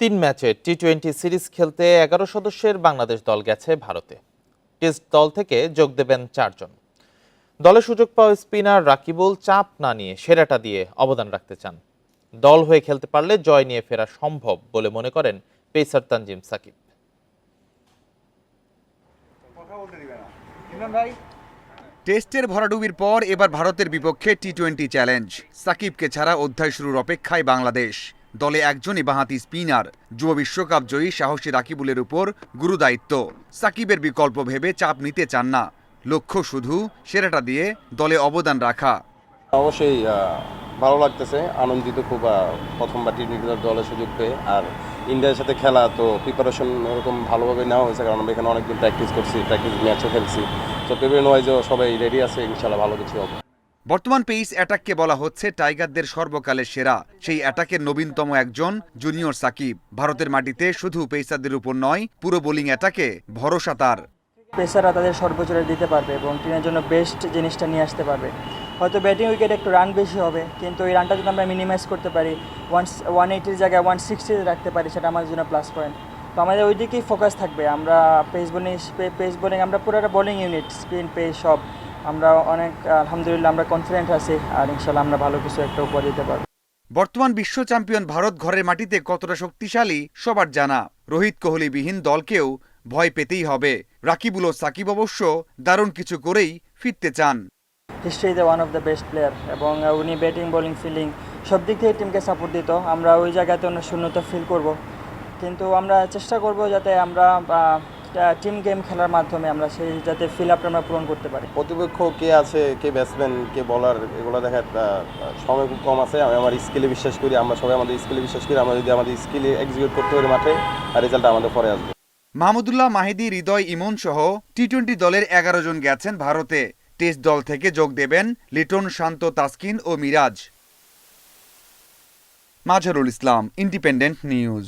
তিন ম্যাচে T twenty series খেলতে এগারো সদস্যের বাংলাদেশ দল গেছে ভারতে। টেস্ট দল থেকে যোগ দেবেন চারজন। দলে সুযোগ পাওয়া স্পিনার রাকিবুল চাপ না নিয়ে সেরাটা দিয়ে অবদান রাখতে চান। দল হয়ে খেলতে পারলে জয় নিয়ে ফেরা সম্ভব বলে মনে করেন পেসার তানজিম সাকিব। টেস্টের ভরাডুবির পর এবার ভারতের বিপক্ষে টি টোয়েন্টি চ্যালেঞ্জ সাকিবকে ছাড়া অধ্যায় শুরুর অপেক্ষায় বাংলাদেশ। দলে একজনই বাঁহাতি স্পিনার। যুব বিশ্বকাপ জয়ী সাহসী রাকিবুলের উপর গুরুদায়িত্ব। সাকিবের বিকল্প ভেবে চাপ নিতে চান না। লক্ষ্য শুধু সেরাটা দিয়ে দলে অবদান রাখা। অবশ্যই ভালো লাগতেছে। আনন্দিত খুব প্রথমবার টি টোয়েন্টি দলের সুযোগ পেয়ে। আর ইন্ডিয়ার সাথে খেলা, তো প্রিপারেশন ওরকম ভালোভাবে নেওয়া হয়েছে। কারণ আমরা এখানে অনেকদিন প্র্যাকটিস করছি প্র্যাকটিস ম্যাচও খেলছি। তো প্রিপারেশন ওয়াইজও সবাই রেডি আছে ইনশাল্লাহ ভালো কিছু হবে। বর্তমান পেইস অ্যাটাককে বলা হচ্ছে টাইগারদের সর্বকালের সেরা। সেই অ্যাটাকের নবীনতম একজন জুনিয়র সাকিব। ভারতের মাটিতে শুধু পেসারদের উপর নয়, পুরো বোলিং অ্যাটাকে ভরসা তার। পেসাররা তাদের সর্বোচ্চটা দিতে পারবে এবং টিমের জন্য বেস্ট জিনিসটা নিয়ে আসতে পারবে। হয়তো ব্যাটিং উইকেট একটু রান বেশি হবে, কিন্তু এই রানটা যদি আমরা মিনিমাইজ করতে পারি ওয়ান ওয়ান এইটির জায়গায় ওয়ান সিক্সটিতে রাখতে পারি, সেটা আমাদের জন্য প্লাস পয়েন্ট তো আমাদের ওই দিকেই ফোকাস থাকবে। আমরা পেস বোলিং পেস বোলিং আমরা পুরো একটা বোলিং ইউনিট স্পিন পেস সব। আমরা অনেক আলহামদুলিল্লাহ আমরা কনফিডেন্ট আছি আর ইনশাল্লাহ আমরা ভালো কিছু একটা উপহার দিতে পারব। বর্তমান বিশ্ব চ্যাম্পিয়ন ভারত ঘরের মাটিতে কতটা শক্তিশালী সবার জানা। রোহিত কোহলিবিহীন দলকেও ভয় পেতেই হবে। রাকিবুল ও সাকিব অবশ্য দারুণ কিছু করেই ফিরতে চান। হিস্ট্রিতে one of the best player এবং উনি ব্যাটিং বোলিং ফিল্ডিং সব দিক থেকে টিমকে সাপোর্ট দিত। আমরা ওই জায়গাতে অন্য শূন্যতা ফিল করব। কিন্তু আমরা চেষ্টা করব যাতে আমরা টিম গেম খেলার মাধ্যমে আমরা সেই যাতে ফিল আপটা আমরা পূরণ করতে পারি। প্রতিপক্ষ কে আছে কে ব্যাটসম্যান কে বলার এগুলো দেখার সময় খুব কম আছে। আমি আমার স্কিলে বিশ্বাস করি আমরা সবাই আমাদের স্কিলে বিশ্বাস করি আমরা যদি আমাদের স্কিলে এক্সিকিউট করতে পারি মাঠে আর রেজাল্ট আমাদের পরে আসবে। মাহমুদুল্লাহ মাহিদি হৃদয় ইমন সহ টি টোয়েন্টি দলের এগারো জন গেছেন ভারতে। টেস্ট দল থেকে যোগ দেবেন লিটন শান্ত তাসকিন ও Miraj. Mazharul Islam Independent News